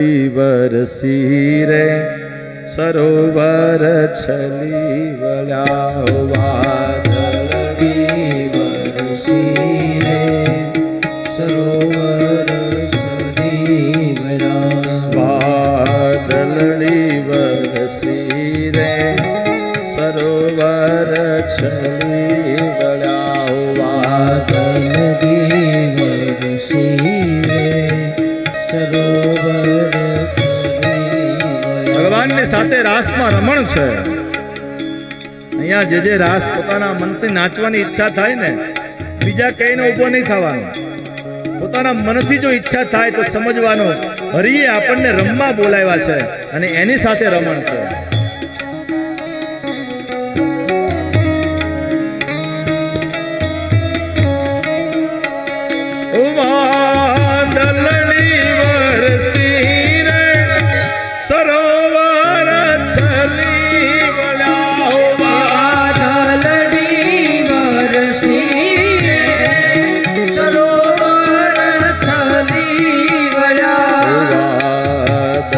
વરસી રે સરોવર છલી વળાવા તે રાસમાં રમણ છે. અહીંયા જે જે રાસ પોતાના મનથી નાચવાની ઈચ્છા થાય ને, બીજા કઈને ઊભો નહીં થવાનો. પોતાના મનથી જો ઈચ્છા થાય તો સમજવાનો, હરિએ આપણને રમવા બોલાવ્યા છે અને એની સાથે રમણ છે.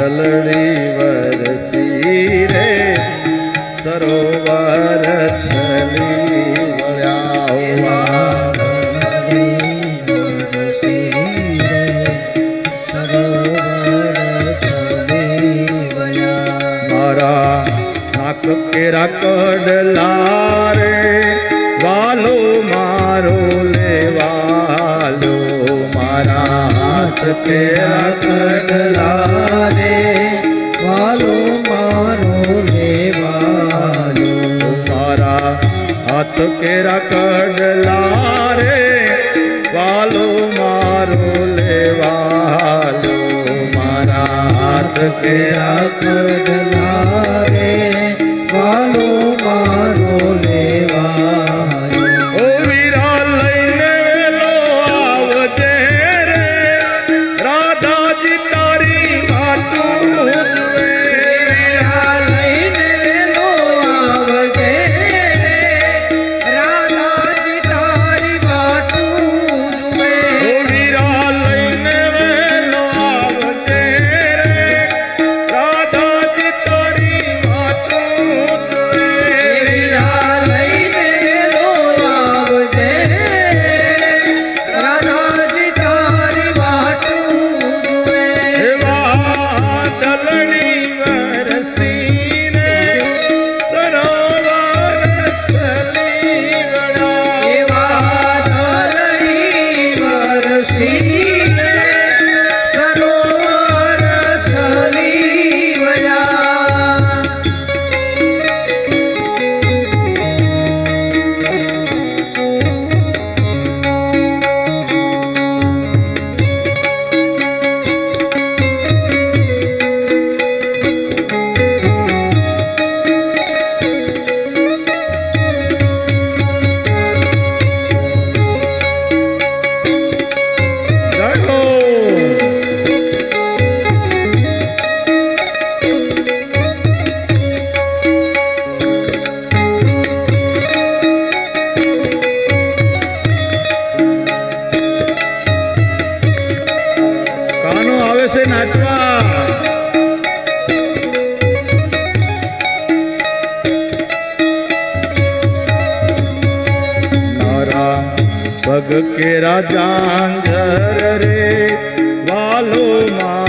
color કડલા રે વાલો મારો લેવાલો મારા હાથ કેરા કડલા રે વાલો કેરા જાંજર રે વાલો મા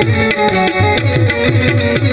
Thank you.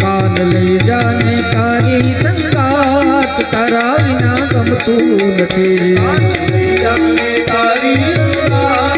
પાન લઈ જાને તારી સંગાત તારા વિના ગમતું નથી. તારી સંગાત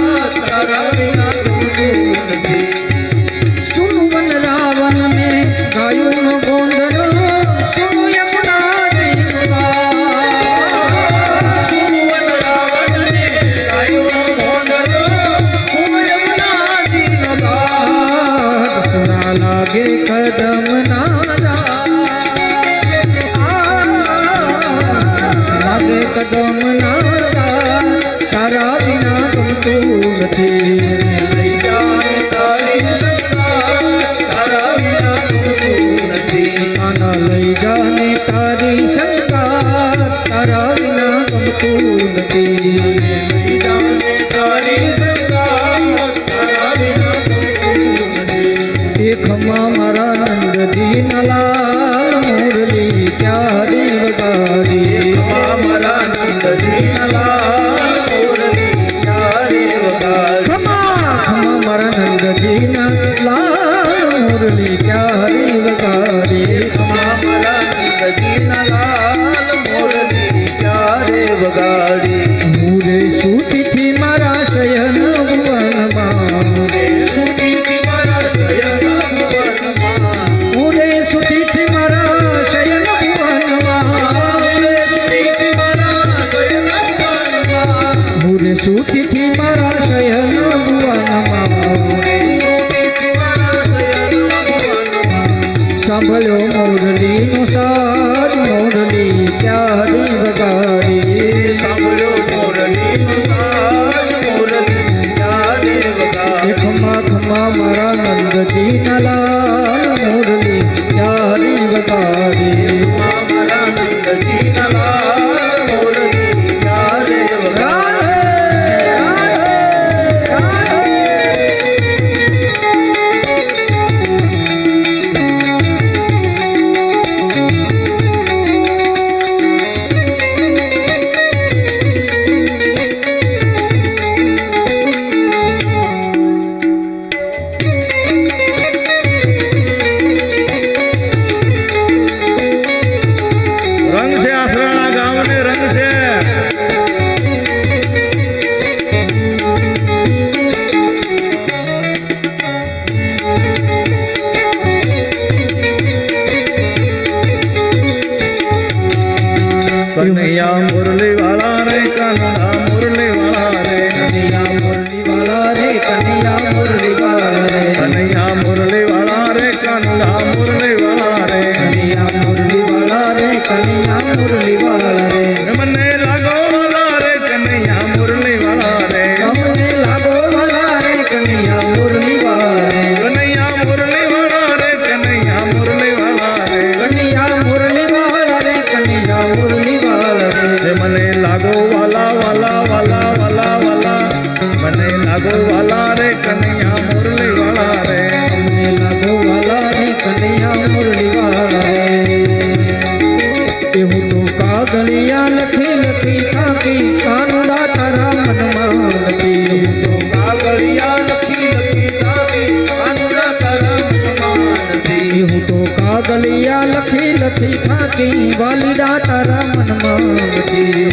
નથી થતી વલડા તારા મનમાં હતી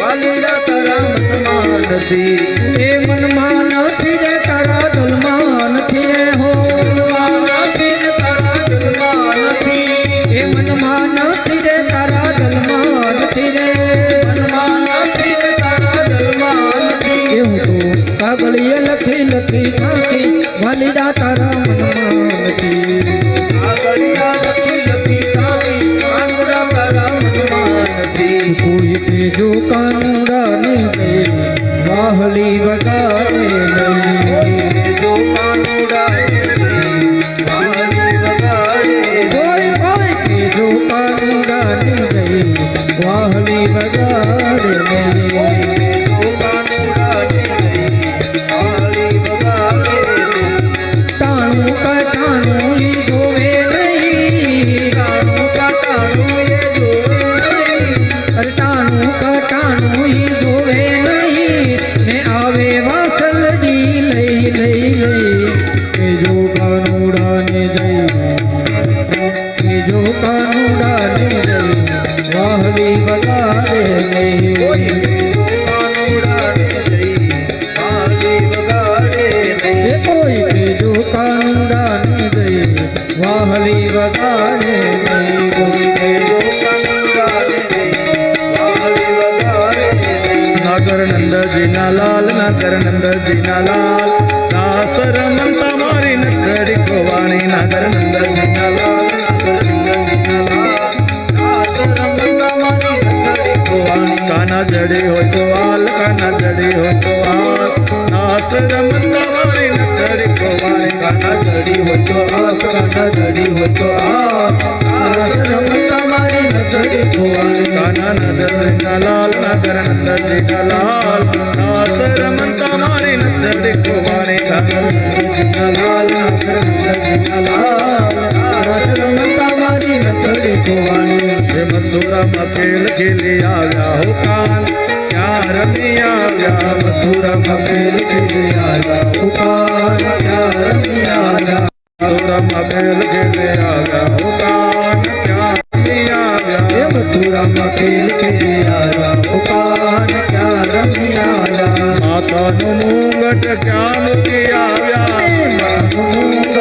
વલડા તારા મનમાં નથી. એ મનમાં નંદજીના લાલ નાગર નંદજીના લાલ દાસર મન તમારી નગરી ગોવાની નાગર નંદજીના લાલ કાના જડી હોય તો આલ કાના જડી હોય તો આલ નાસર મન તમારી નગરી ગોવાની आकाराचा घडी होतो आकाराचा घडी होतो काना नजर लाल नजर नंदर देखा लाल नासर म्हणता मारे नंदर देखो मारे काना लाल नजर नंदर देखा लाल नासर म्हणता मारे नंदर देखो मारे हे मधुरा मखेल गेले आव्या हो कान प्यार में आव्या. मधुरा मखेल गेले आव्या हो कान માતાનું મુંગટ ક્યાં મૂકી આવ્યા?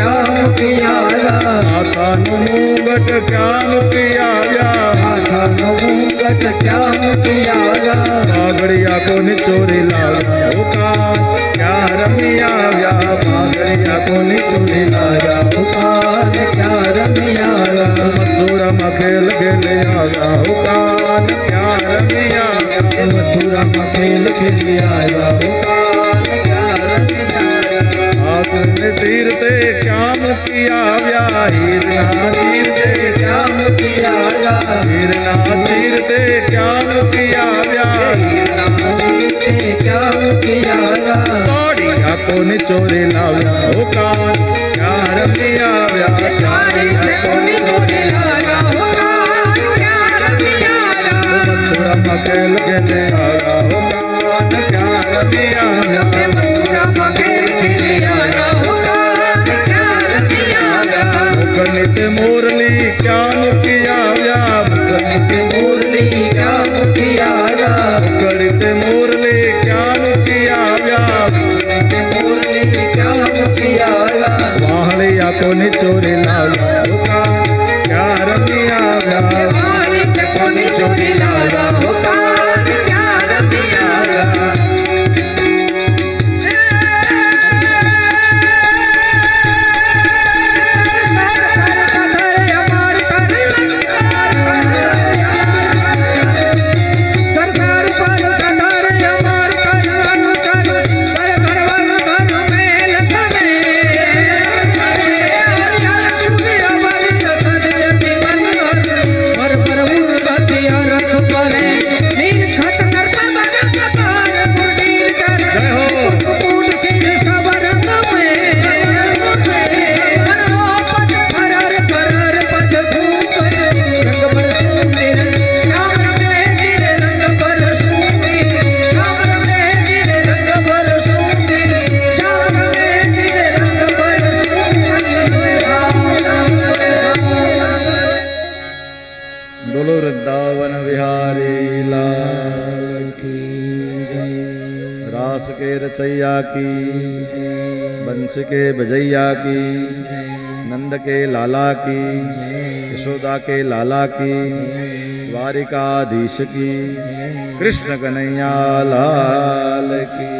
श्याम पियाला कान मूंगट श्याम पियाला कान श्याम पियाला बागड़िया को निचोरे लाया होका क्या रमिया व्या बागड़िया को निचोरे लाया होका क्या रमिया मथुरा मखेल खेले आया होका क्या रमिया मथुरा मखेल खेले आया होका पिया व्या हीरना तीर ते श्याम पिया व्या हीरना तीर ते श्याम पिया व्या हीरना तीर ते श्याम पिया व्या साड़िया कोने चोरे लाव्या ओ कान प्यार पिया व्या साड़िया कोने चोरे लाव्या ओ कान पिया व्या। मथुरा मकेल के ले आया ओ कान पिया बंश के बजैया की नंद के लाला की, यशोदा के लाला की, द्वारिकाधीश की, कृष्ण कन्हैया लाल की।